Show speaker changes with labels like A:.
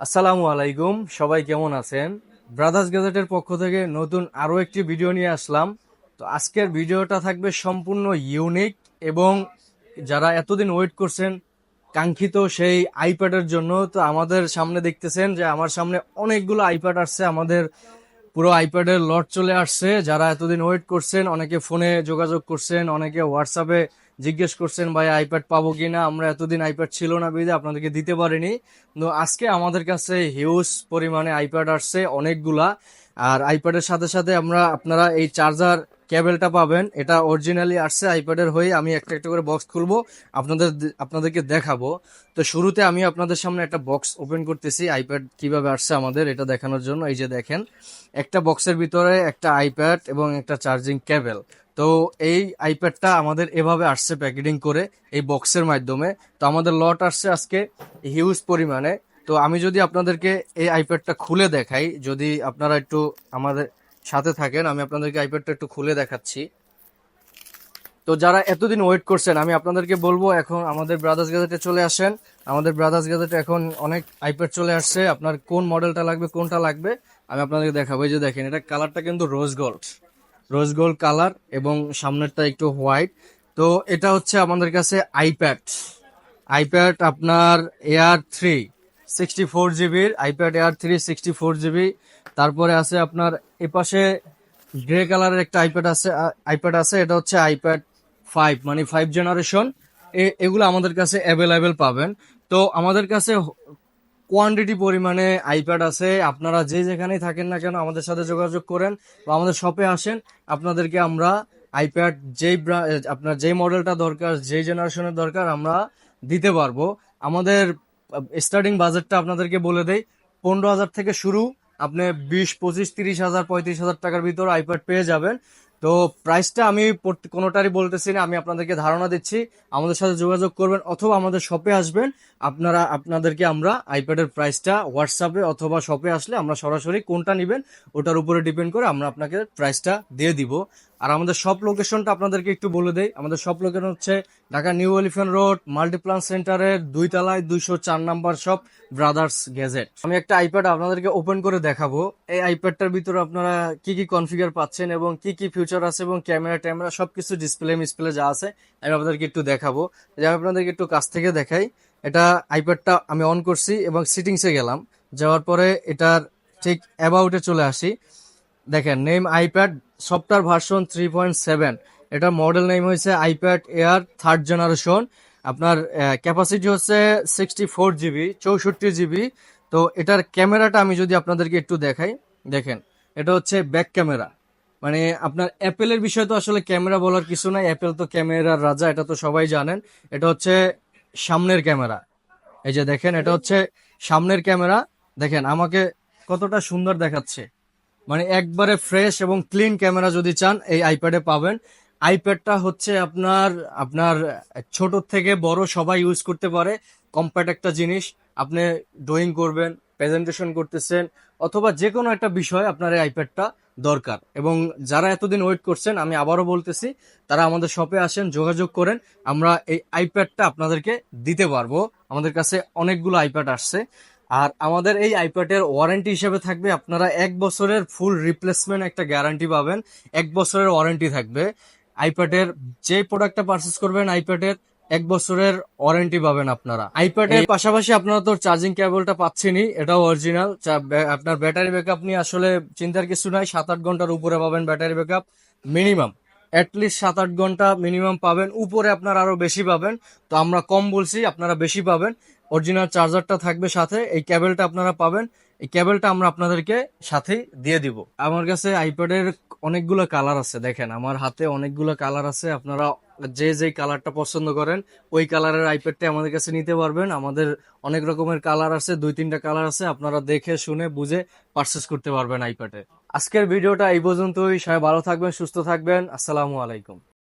A: আসসালামু আলাইকুম, সবাই কেমন আছেন? ব্রাদার্স গ্যাজেটের পক্ষ থেকে নতুন আরও একটি ভিডিও নিয়ে আসলাম। তো আজকের ভিডিওটা থাকবে সম্পূর্ণ ইউনিক এবং যারা এতদিন ওয়েট করছেন, কাঙ্ক্ষিত সেই আইপ্যাডের জন্য, তো আমাদের সামনে দেখতেছেন যে আমার সামনে অনেকগুলো আইপ্যাড আসছে, আমাদের পুরো আইপ্যাডের লট চলে আসছে। যারা এতদিন ওয়েট করছেন, অনেকে ফোনে যোগাযোগ করছেন, অনেকে হোয়াটসঅ্যাপে জিজ্ঞেস করছেন, ভাই আইপ্যাড পাবো কিনা? আমরা এতদিন আইপ্যাড ছিল না বিদে আপনাদেরকে দিতে পারিনি। তো আজকে আমাদের কাছে হিউজ পরিমাণে আইপ্যাড আসছে, অনেকগুলা। আর আইপ্যাডের সাথে সাথে আমরা, আপনারা এই চার্জার কেবলটা পাবেন। এটা অরিজিনালি আসছে আইপ্যাডের হয়ে আমি একটা একটা করে বক্স খুলবো, আপনাদের আপনাদেরকে দেখাবো। তো শুরুতে আমি আপনাদের সামনে একটা বক্স ওপেন করতেছি আইপ্যাড কীভাবে আসছে আমাদের এটা দেখানোর জন্য। এই যে দেখেন, একটা বক্সের ভিতরে একটা আইপ্যাড এবং একটা চার্জিং কেবল তো এই আইপ্যাডটা আমাদের এভাবে আসছে প্যাকেটিং করে এই বক্সের মাধ্যমে। তো আমাদের লট আসছে আজকে হিউজ পরিমাণে। তো আমি যদি আপনাদেরকে এই আইপ্যাডটা খুলে দেখাই, যদি আপনারা একটু আমাদের সাথে থাকেন, আমি আপনাদেরকে আইপ্যাডটা একটু খুলে দেখাচ্ছি। তো যারা এতদিন ওয়েট করছেন, আমি আপনাদেরকে বলব, এখন আমাদের ব্রাদার্স গ্যাজেটে চলে আসেন। আমাদের ব্রাদার্স গ্যাজেটে এখন অনেক আইপ্যাড চলে আসছে। আপনার কোন মডেলটা লাগবে, কোনটা লাগবে, আমি আপনাদেরকে দেখাবো। এই যে দেখেন, এটা কালারটা কিন্তু rose gold rose gold colour এবং সামনেরটা একটু হোয়াইট তো এটা হচ্ছে আমাদের কাছে আইপ্যাড আইপ্যাড আপনার এয়ার থ্রি সিক্সটি ফোর জিবির iPad Air three sixty four GB তারপরে আছে আপনার এপাশে গ্রে কালারের একটা আইপ্যাড আছে আইপ্যাড আছে, এটা হচ্ছে আইপ্যাড ফাইভ মানে ফাইভ জেনারেশন এগুলো আমাদের কাছে অ্যাভেলেবেল পাবেন। তো আমাদের কাছে কোয়ান্টিটি পরিমাণে আইপ্যাড আছে, আপনারা যে যেখানেই থাকেন না কেন আমাদের সাথে যোগাযোগ করেন বা আমাদের শপে আসেন, আপনাদেরকে আমরা আইপ্যাড যেই আপনার যেই মডেলটা দরকার, যেই জেনারেশনের দরকার, আমরা দিতে পারব। আমাদের স্টার্টিং বাজেটটা আপনাদেরকে বলে দেই, পনেরো হাজার থেকে শুরু, আপনি বিশ, পঁচিশ, তিরিশ হাজার, পঁয়ত্রিশ হাজার টাকার ভিতর আইপ্যাড পেয়ে যাবেন। তো প্রাইসটা আমি কোনোটারই বলতেছি না, আমি আপনাদেরকে ধারণা দিচ্ছি। আমাদের সাথে যোগাযোগ করবেন অথবা আমাদের শপে আসবেন। আপনারা, আপনাদেরকে আমরা আইপ্যাডের প্রাইসটা হোয়াটসঅ্যাপে অথবা শপে আসলে আমরা সরাসরি কোনটা নেবেন, ওটার উপরে ডিপেন্ড করে আমরা আপনাকে প্রাইসটা দিয়ে দিব। আর আমাদের সব লোকেশনটা আপনাদেরকে একটু বলে দেই। আমাদের সব লোকেশন হচ্ছে Dhaka New Elephant Road, Multiplan সেন্টারের দুই তলায় দুইশো চার নাম্বার শপ ব্রাদার্স গ্যাজেট আমি একটা আইপ্যাড আপনাদেরকে ওপেন করে দেখাবো। এই আইপ্যাডটার ভিতরে আপনারা কি কি কনফিগার পাচ্ছেন এবং কি কি ফিচার আছে এবং ক্যামেরা ট্যামেরা সব কিছু ডিসপ্লে মিসপ্লে যা আছে, আমি আপনাদেরকে একটু দেখাবো। যে আমি আপনাদেরকে একটু কাছ থেকে দেখাই। এটা আইপ্যাডটা আমি অন করছি এবং সিটিংসে গেলাম। যাওয়ার পরে এটার ঠিক অ্যাবাউটে চলে আসি। দেখেন name iPad software version three point seven এটা মডেল নেম হয়েছে আইপ্যাড এয়ার থার্ড জেনারেশন আপনার ক্যাপাসিটি হচ্ছে সিক্সটি ফোর জিবি চৌষট্টি জিবি তো এটার ক্যামেরাটা আমি যদি আপনাদেরকে একটু দেখাই, দেখেন, এটা হচ্ছে ব্যাক ক্যামেরা মানে আপনার অ্যাপেলের বিষয়ে তো আসলে ক্যামেরা বলার কিছু নাই। অ্যাপেল তো ক্যামেরার রাজা, এটা তো সবাই জানেন। এটা হচ্ছে সামনের ক্যামেরা। এই যে দেখেন, এটা হচ্ছে সামনের ক্যামেরা। দেখেন, আমাকে কতটা সুন্দর দেখাচ্ছে। মানে একবারে ফ্রেশ এবং ক্লিন ক্যামেরা যদি চান, এই আইপ্যাডে পাবেন। আইপ্যাডটা হচ্ছে আপনার আপনার ছোট থেকে বড় সবাই ইউজ করতে পারে। কম্প্যাক্ট একটা জিনিস। আপনি ড্রয়িং করবেন প্রেজেন্টেশন করতেছেন, অথবা যে কোনো একটা বিষয় আপনার এই আইপ্যাডটা দরকার। এবং যারা এতদিন ওয়েট করছেন, আমি আবারও বলতেছি, তারা আমাদের শপে আসেন, যোগাযোগ করেন, আমরা এই আইপ্যাডটা আপনাদেরকে দিতে পারব। আমাদের কাছে অনেকগুলো আইপ্যাড আসছে। আর আমাদের এই আইপ্যাডের ওয়ারেন্টি হিসেবে থাকবে, আপনারা এক বছরের ফুল রিপ্লেসমেন্ট একটা গ্যারান্টি পাবেন। এক বছরের ওয়ারেন্টি থাকবে। আইপ্যাডের যে প্রোডাক্টটা পারচেস করবেন আইপ্যাডের এক বছরের ওয়ারেন্টি পাবেন আপনারা। আইপ্যাড এর পাশাপাশি আপনারা তো চার্জিং কেবলটা পাচ্ছেনই এটাও অরিজিনাল আপনার ব্যাটারি ব্যাকআপ নিয়ে আসলে চিন্তার কিছু নাই সাত আট ঘণ্টার উপরে পাবেন ব্যাটারি ব্যাকআপ মিনিমাম অ্যাটলিস্ট সাত আট ঘণ্টা মিনিমাম পাবেন। উপরে আপনারা আরও বেশি পাবেন। তো আমরা কম বলছি, আপনারা বেশি পাবেন। অরিজিনাল চার্জারটা থাকবে সাথে, এই ক্যাবেলটা আপনারা পাবেন। এই ক্যাবেলটা আমরা আপনাদেরকে সাথেই দিয়ে দিব। আমার কাছে আইপ্যাডের অনেকগুলো কালার আছে, দেখেন। আমার হাতে অনেকগুলো কালার আছে। আপনারা যে যে কালারটা পছন্দ করেন, ওই কালারের আইপ্যাডটা আমাদের কাছে নিতে পারবেন। আমাদের অনেক রকমের কালার আছে দুই তিনটা কালার আছে। আপনারা দেখে, শুনে, বুঝে পারচেস করতে পারবেন আইপ্যাডে আজকের ভিডিওটা এই পর্যন্তই। সবাই ভালো থাকবেন সুস্থ থাকবেন। আসসালামু আলাইকুম।